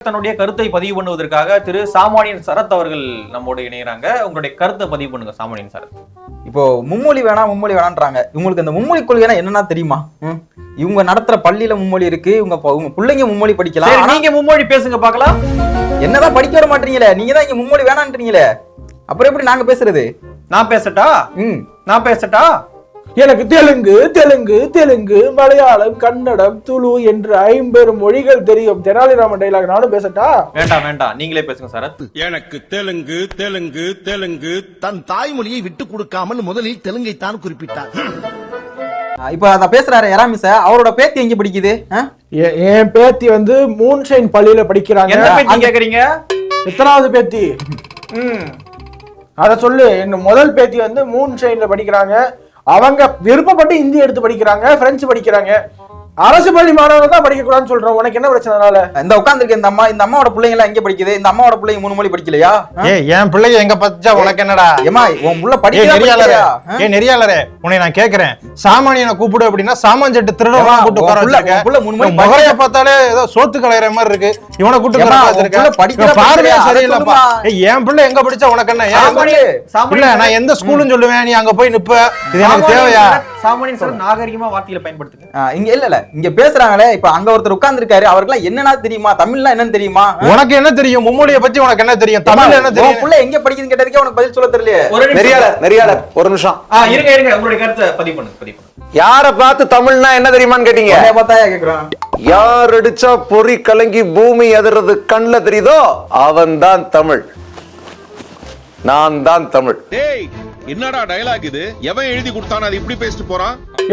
தன்னுடைய கருத்தை பதிவு பண்ணுவதற்காக திரு சாமானியன் சரத் அவர்கள் நம்மோடு இணையறாங்க உங்களுடைய கருத்தை பதிவு பண்ணுங்க சாமானியன் சரத். இப்போ மும்மொழி வேணாம் மும்மொழி வேணான்றாங்க. இவங்களுக்கு இந்த மும்மொழி கொள்கைனா என்னன்னா தெரியுமா? இவங்க நடத்துற பள்ளியில மும்மொழி இருக்கு இவங்க உங்க பிள்ளைங்க மும்மொழி படிக்கலாம். நீங்க மும்மொழி பேசுங்க பார்க்கலாம். என்னதான் படிக்க வர மாட்டீங்களே நீங்க தான் இங்க மும்மொழி வேணான்றீங்களே அப்புறம் எப்படி நாங்க பேசுறது? நான் பேசட்டா? ம். நான் பேசட்டா? எனக்கு தெலுங்கு தெலுங்கு தெலுங்கு மலையாளம் கன்னடம் துளு என்று ஐம்பெரும் மொழிகள் தெரியும். தெனாலிராமன் டைலாக் நானும் பேசட்டா? வேண்டாம் வேண்டாம். நீங்களே பேசுங்க சரத் எனக்கு தெலுங்கு தெலுங்கு தெலுங்கு. தன் தாய்மொழியை விட்டுக் கொடுக்காமல் முதலில் தெலுங்கைத்தான் குறிப்பிட்டார். ஆ, இப்போ அத பேசுறாரு எராமிச அவரோட பேத்தி எங்க படிக்குது? என் பேத்தி வந்து மூன்ஷைன் பள்ளியில படிக்கிறாங்க. எந்த பேட்டி கேக்குறீங்க? எத்தனாவது பேத்தி? ம். அத சொல்லு. என் முதல் பேத்தி வந்து மூன்ஷைன்ல படிக்கிறாங்க. அவங்க விருப்பப்பட்டு ஹிந்தி எடுத்து படிக்கிறாங்க பிரெஞ்சு படிக்கிறாங்க. அரசு பள்ளி மாணவர்கள் தான் படிக்க கூடாதுன்னு சொல்றோம். உனக்கு என்ன பிரச்சனை இந்த உட்கார்ந்திருக்க இந்த அம்மா இந்த அம்மாவோட பிள்ளைங்க எல்லாம் எங்க படிக்குது? இந்த அம்மாவோட பிள்ளைங்க மூணு மொழி படிக்கலையா? என் பிள்ளைங்க எங்க பச்சா உனக்கு என்னடா? ஏம்மா உன் புள்ள ஏ படிக்கலையா? ஏ நெறியாளரே உன்னை நான் கேக்குறேன். சாமானியனை கூப்பிடு அப்படின்னா சாமான்செட்டு ஏம்மா, திருடவன் கூட்டு உட்கார வச்சிருக்க. புள்ள மூணு முகரைய பார்த்தாலே ஏதோ சோத்து கலையற மாதிரி இருக்கு. இவனை கூட்டு உட்கார வச்சிருக்க. படிக்கிறா பார்வையே சரியில்லைப்பா. என் பிள்ளை எங்க படிச்சா உனக்கு என்ன? ஏன் நான் எந்த ஸ்கூலும் சொல்லுவேன். நீ அங்க போய் நிப்ப. இது எனக்கு தேவையா? சாமானியன் சரத் நாகரிகமா வார்த்தையில பயன்படுத்துங்க. இங்க இல்ல இல்ல. இங்க பேசுறாங்களே இப்ப அங்க ஒருத்தர் உட்கார்ந்து இருக்காரு அவருக்குலாம் என்னன்னா தெரியுமா? தமிழ்லாம் என்னன்னு தெரியுமா? உனக்கு என்ன தெரியும்? மும்மொழிய பத்தி உனக்கு என்ன தெரியும்? தமிழ்ல என்ன தெரியும்? புள்ள எங்க படிக்குதுன்னு கேட்டதுக்கே உனக்கு பதில் சொல்ல நிமிஷம். நெறியாளர் நெறியாளர் ஒரு நிமிஷம். இருங்க இருங்க. உங்களுடைய கருத்தை பதிவு பண்ணுங்க பதிவு யார பார்த்து தமிழ்னா என்ன தெரியுமான்னு கேட்டீங்க? பார்த்தாயா கேக்குறான்? யார் அடிச்சா பொறி கலங்கி பூமி எதிர்றது கண்ணுல தெரியுதோ அவன் தான் தமிழ். நான் தான் தமிழ். டேய் என்னடா டயலாக் இது? எவன் எழுதி கொடுத்தானோ அது இப்படி பேசிட்டு போறான்?